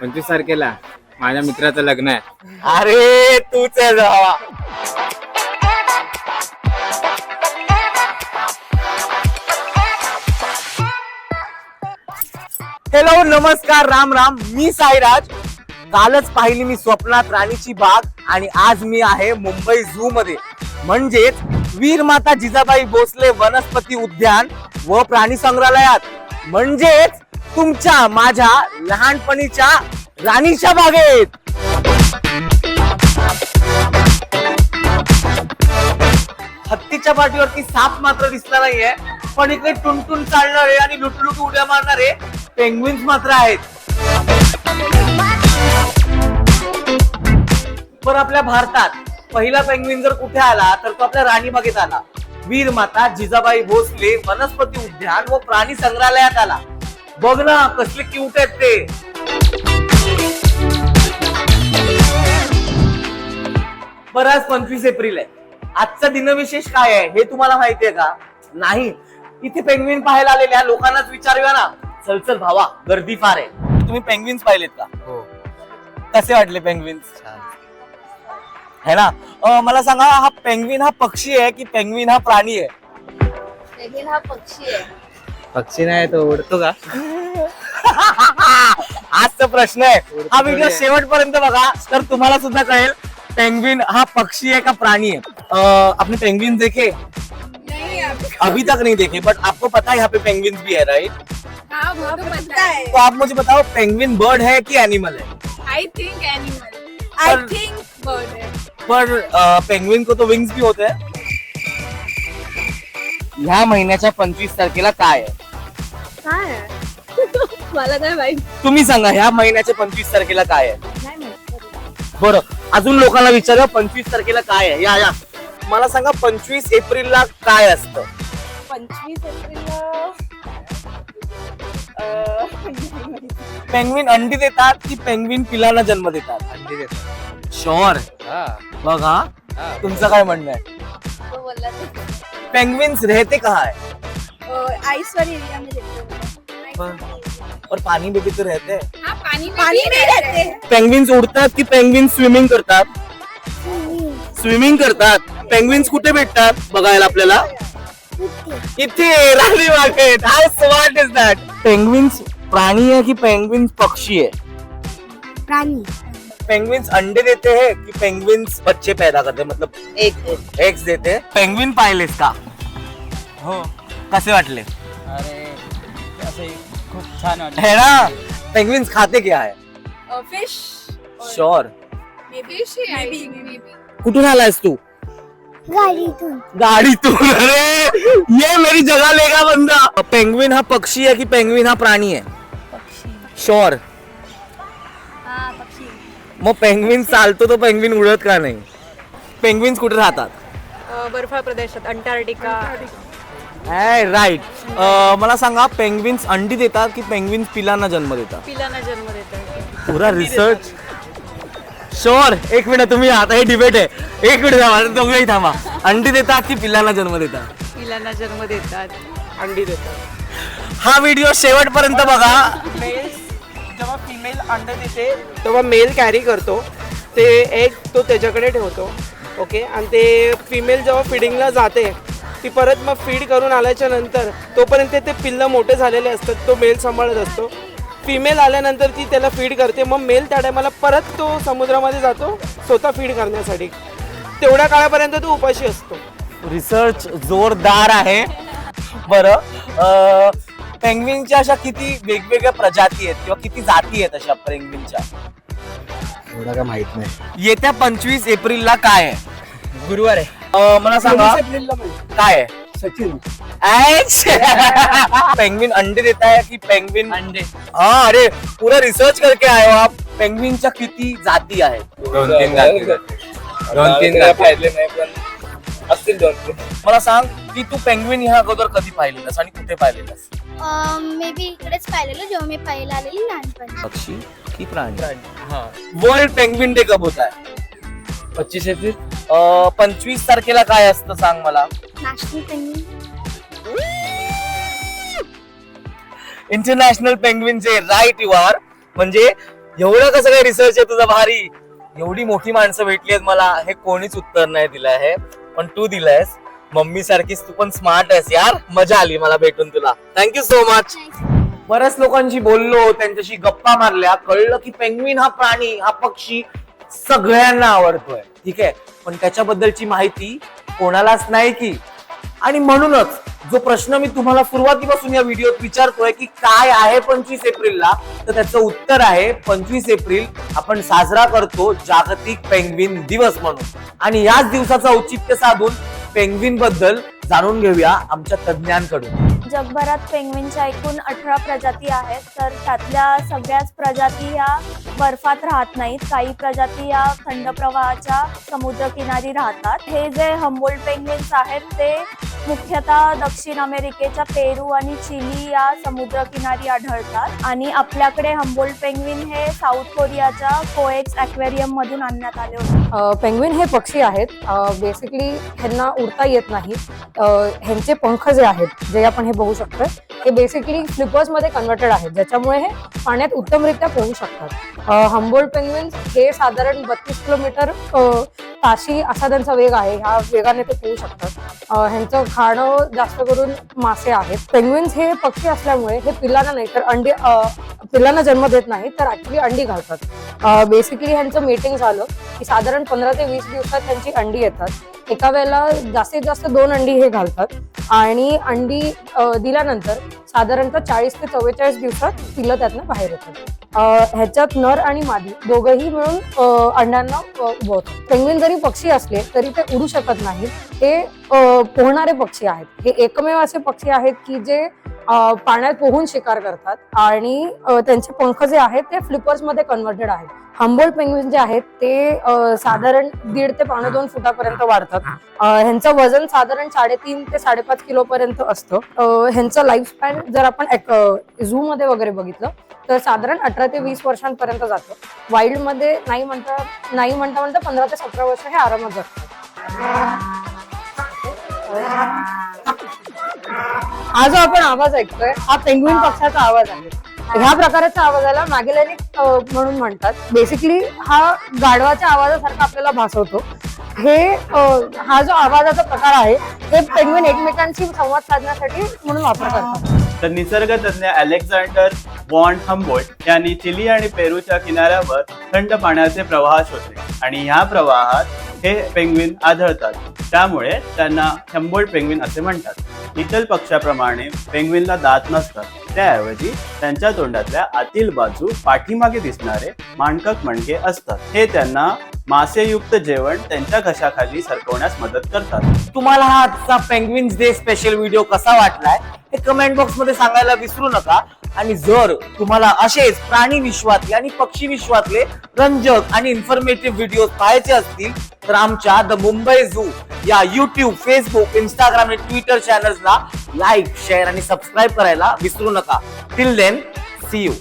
पंचवीस तारखेला माझ्या मित्राचं लग्न आहे. अरे तूच आहे जावा हॅलो नमस्कार राम राम. मी साईराज. कालच पाहिली मी स्वप्नात राणीची बाग आणि आज मी आहे मुंबई झू मध्ये म्हणजेच वीर माता जिजाबाई भोसले वनस्पती उद्यान व प्राणी संग्रहालयात. म्हणजेच तुमच्या माझ्या लहानपणीच्या राणीच्या बागेत. हत्तीच्या पाठीवरती साप मात्र दिसला नाहीये पण इकडे टुनटुन चालणारे आणि लुटलुट उड्या मारणारे पेंग्विन्स मात्र आहेत. पण आपल्या भारतात पहिला पेंग्विन जर कुठे आला तर तो आपल्या राणीबागेत आला. वीर माता जिजाबाई भोसले वनस्पती उद्यान व प्राणी संग्रहालयात आला. बघ ना कसले क्यूट आहेत ते. बरं आज पंचवीस एप्रिल आहे. आजचा दिनविशेष काय आहे हे तुम्हाला माहितीये का? नाही. इथे पेंग्विन पाहायला आलेल्या लोकांनाच विचारूया ना. चल चल भावा गर्दी फार आहे. तुम्ही पेंग्विन्स पाहिलेत का? हो. कसे वाटले पेंग्विन्स है ना? अं, मला सांगा हा पेंग्विन हा पक्षी आहे की पेंग्विन हा प्राणी आहे? लेकिन हा पक्षी आहे. पक्षी नाही तो उडतो का? आजचा प्रश्न आहे. हा व्हिडिओ आहे. शेवटपर्यंत बघा. तर तुम्हाला सुद्धा कळेल पेंग्विन हा पक्षी है का प्राणी है अं, आपने पेंग्विन देखे? नहीं अभी तक नहीं देखे बट आपको पता है यहाँ पे पेंग्विन भी है राइट हाँ वो तो पता है तो आप मुझे बताओ पेंग्विन बर्ड है कि एनिमल है? आई थिंक एनिमल आई पर- थिंक बर्ड है. पर पेंग्विन को तो विंग्स भी होते हैं। ह्या महिन्याच्या पंचवीस तारखेला काय आहे? काय? मला काय माहीत तुम्ही सांगा ह्या महिन्याच्या पंचवीस तारखेला काय आहे? नाही माहीत बरं अजून लोकांना विचारा पंचवीस तारखेला काय आहे? या या. मला सांगा पंचवीस एप्रिलला काय असतं? पंचवीस एप्रिलला पेंग्विन अंडी देतात की पेंग्विन पिलांना जन्म देतात? अंडी देतो शोर हा. बघ हा. हा. तुमचं काय म्हणणं आहे? पेंग्विन्स रहते कहाँ है? आइस वाली एरिया में रहते और पानी में भी तो रहते. हैं हाँ पानी में पानी में रहते. हैं पेंग्विन्स उडतात की पेंग्विन्स स्विमिंग करतात? स्विमिंग करतात. पेंग्विन्स कुठे भेटतात बघायला आपल्याला? इथे राणी बागेत hi smart is that penguins प्राणी है कि पेंग्विन्स पक्षी है प्राणी. पेंग्विन्स अंडे देते हैं कि पेंग्विन्स बच्चे पैदा करते? हैं मतलब एक एग्स देते. हैं पेंग्विन पाहिलेस का? हो. कसे वाटले? अरे असे खूप छान वाटलं. है ना? पेंग्विन्स खाते क्या है? फिश बी कुठून आलायस तू? गाडीतून. गाडीतून अरे! ये मेरी जगह लेगा बंदा? पेंग्विन हा पक्षी है कि पेंग्विन हा प्राणी है पक्षी. श्योर हाँ पक्षी. मग पेंग्विन चालतो तो पेंग्विन उडत का नाही? पेंग्विन्स कुठे राहतात? बर्फाळ प्रदेशात अंटार्क्टिका. राईट मला सांगा पेंग्विन्स अंडी देतात की पेंग्विन्स पिलांना जन्म देतात? पिलांना जन्म देतात. पुरा रिसर्च श्योर एक मिनिट तुम्ही आता हे डिबेट आहे. एक मिनिट थांबा दोघेही थांबा. अंडी देतात की पिलांना जन्म देतात? पिलांना जन्म देतात. अंडी देतात. हा व्हिडिओ शेवटपर्यंत बघा. मेल जेव्हा फिमेल अंडे देते तेव्हा मेल कॅरी करतो. ते एक तो त्याच्याकडे ठेवतो. ओके आणि ते फिमेल जेव्हा फिडिंगला जाते ती परत मग फीड करून आल्याच्यानंतर तोपर्यंत ते पिल्लं मोठे झालेले असतात तो मेल सांभाळत असतो. फिमेल आल्यानंतर ती त्याला फीड करते मग मेल त्या टायमाला परत तो समुद्रामध्ये जातो स्वतः फीड करण्यासाठी. तेवढ्या काळापर्यंत तो उपाशी असतो. रिसर्च जोरदार आहे. बरं पेंग्विनच्या अशा किती वेगवेगळ्या प्रजाती आहेत किंवा किती जाती आहेत अशा पेंग्विनच्या एवढं काय माहीत नाही. येत्या पंचवीस एप्रिलला काय आहे? गुरुवार आहे. अं, मला सांगा काय? आहे सचिन. ऐश! पेंग्विन अंडे देता है कि पेंग्विन अंडे. हाँ अरे पूरा रिसर्च करके आए हो आप. पेंग्विनच्या किती जाती आहेत? दोन तीन जाती. दोन तीन जाती. असतील दोन तीन मला सांग की तू पेंग्विन ह्या अगोदर कधी पाहिलेलास आणि कुठे पाहिलेलास? मे बी इकडेच पाहिलेलं जेव्हा मी पाहिलं आलेली लहानपणी. पक्षी की प्राणी? वर्ल्ड पेंग्विन डे कब होता है? पच्चीस एप्रिल? पंचवीस तारखेला काय असतं सांग मला? International penguin day right you are म्हणजे एवढं कसं काय रिसर्च आहे तुझा भारी? एवढी मोठी माणसं भेटली आहेत मला. हे कोणीच उत्तर नाही दिलं आहे. पण तू दिलंयस. मम्मी सारखीच तू पण स्मार्ट आहेस यार. मजा आली मला भेटून तुला. थँक्यू सो मच बऱ्याच लोकांशी बोललो त्यांच्याशी गप्पा मारल्या. कळलं की पेंग्विन हा प्राणी हा पक्षी सगळ्यांना आवडतोय. ठीक आहे? पण त्याच्याबद्दलची माहिती कोणालाच नाही की? आणि म्हणूनच जो प्रश्न मी तुम्हाला सुरुवातीपासून या व्हिडिओत विचारतोय की काय आहे पंचवीस एप्रिलला? तर त्याचं उत्तर आहे पंचवीस एप्रिल आपण साजरा करतो जागतिक पेंग्विन दिवस म्हणून. आणि याच दिवसाचं औचित्य साधून पेंग्विनबद्दल जाणून घेऊया आमच्या तज्ज्ञांकडून. जगभरात पेंग्विनच्या एकूण अठरा प्रजाती आहेत तर त्यातल्या सगळ्याच प्रजाती ह्या बर्फात राहत नाहीत. काही प्रजाती या थंड प्रवाहाच्या समुद्रकिनारी राहतात. हे जे हंबोल्ड पेंग्विन्स आहेत ते मुख्यतः दक्षिण अमेरिकेच्या पेरू आणि चिली या समुद्रकिनारी आढळतात. आणि आपल्याकडे हंबोल्ड पेंग्विन हे साऊथ कोरियाच्या कोएक्स अक्वेरियम मधून आणण्यात आले होते. पेंग्विन हे पक्षी आहेत. बेसिकली ह्यांना उडता येत नाही. ह्यांचे पंख जे आहेत जे आपण हे बघू शकतो हे बेसिकली फ्लिपर्समध्ये कन्वर्टेड आहेत ज्याच्यामुळे हे पाण्यात उत्तमरित्या पोहू शकतात. हंबोल्ड पेंग्विन्स हे साधारण बत्तीस किलोमीटर ताशी असा त्यांचा वेग आहे. ह्या वेगाने ते पोहू शकतात. ह्यांचं खाणं जास्त करून मासे आहेत. पेंग्विन्स हे पक्षी असल्यामुळे हे पिल्लांना नाही तर अंडी पिल्लांना जन्म देत नाही तर ऍक्च्युली अंडी घालतात. बेसिकली ह्यांचं मीटिंग झालं की साधारण पंधरा ते वीस दिवसात त्यांची अंडी येतात. एका वेळेला जास्तीत जास्त दोन अंडी हे घालतात. आणि अंडी दिल्यानंतर साधारणतः चाळीस ते चव्वेचाळीस दिवसात पिल्लं त्यातनं बाहेर येतात ह्याच्यात नर आणि मादी दोघंही मिळून अंड्यांना उभवतात पेंग्विन जरी पक्षी असले तरी ते उडू शकत नाहीत. हे पोहणारे पक्षी आहेत. हे एकमेव असे पक्षी आहेत की जे पाण्यात पोहून शिकार करतात. आणि त्यांचे पंख जे आहेत ते फ्लिपर्समध्ये कन्वर्टेड आहेत. हंबोल पेंग्विन जे आहेत ते साधारण दीड ते पावणे दोन फुटापर्यंत वाढतात. ह्यांचं वजन साधारण साडेतीन ते साडेपाच किलो पर्यंत असतं ह्यांचं लाईफ स्पॅन जर आपण झू मध्ये वगैरे बघितलं तर साधारण अठरा ते वीस वर्षांपर्यंत जातं. वाईल्डमध्ये नाही म्हणता नाही म्हणता म्हणता पंधरा ते सतरा वर्ष हे आरामात जातं हा जो आपण आवाज ऐकतोय. हा पेंग्विन पक्षाचा आवाज आहे. ह्या प्रकारच्या आवाजाला मॅगेलॅनिक म्हणून म्हणतात. बेसिकली हा गाढवाच्या आवाजासारखा आपल्याला भासवतो. हे हा जो आवाजाचा प्रकार आहे हे पेंग्विन एकमेकांशी संवाद साधण्यासाठी म्हणून वापर करतात. तर निसर्गतज्ञ अलेक्झांडर वॉन हम्बोल्ट यांनी चिली आणि पेरूच्या किनाऱ्यावर थंड पाण्याचे प्रवाह शोधले. आणि ह्या प्रवाहात हे पेंग्विन आढळतात. त्यामुळे त्यांना हेम्बोल्ड पेंग्विन असे म्हणतात. इतर पक्षाप्रमाणे पेंग्विनला दात नसतात. त्याऐवजी त्यांच्या तोंडातल्या आतील बाजू पाठीमागे दिसणारे मांडकक मणके असतात. हे त्यांना मासेयुक्त जेवण त्यांच्या घशाखाली सरकवण्यास मदत करतात. तुम्हाला हा आजचा पेंग्विन्स डे स्पेशल व्हिडिओ कसा वाटलाय हे कमेंट बॉक्समध्ये सांगायला विसरू नका. आणि जर तुम्हाला असेच प्राणी विश्वातले आणि पक्षी विश्वातले रंजक आणि इन्फॉर्मेटिव्ह व्हिडिओ पाहायचे असतील तर आमच्या द मुंबई झू या युट्यूब फेसबुक इंस्टाग्राम आणि ट्विटर चॅनल्सला लाईक शेअर आणि सबस्क्राईब करायला विसरू नका. Till then C you